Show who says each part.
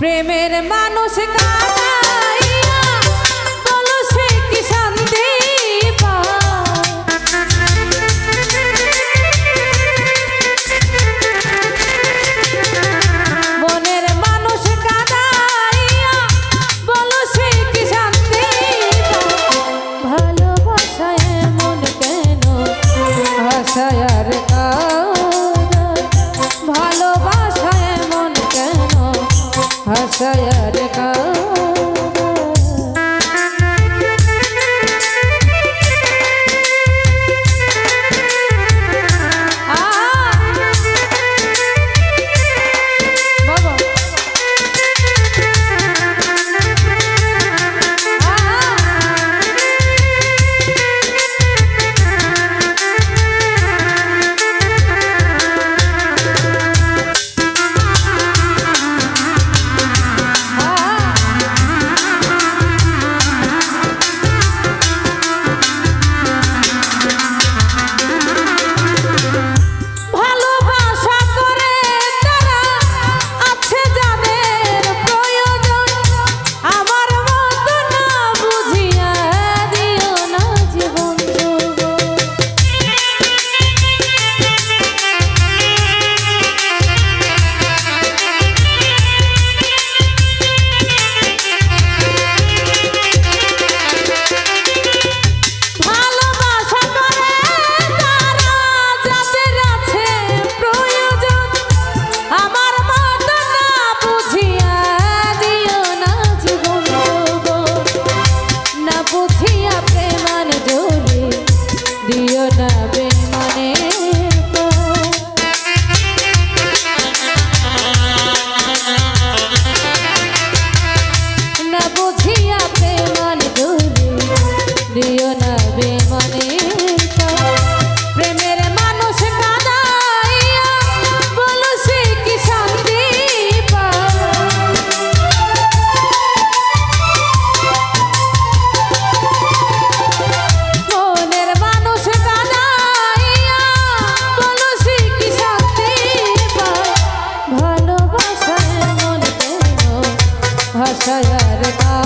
Speaker 1: প্রেমের মানুষ কাটাইয়া ভাষায় ভাষায় আর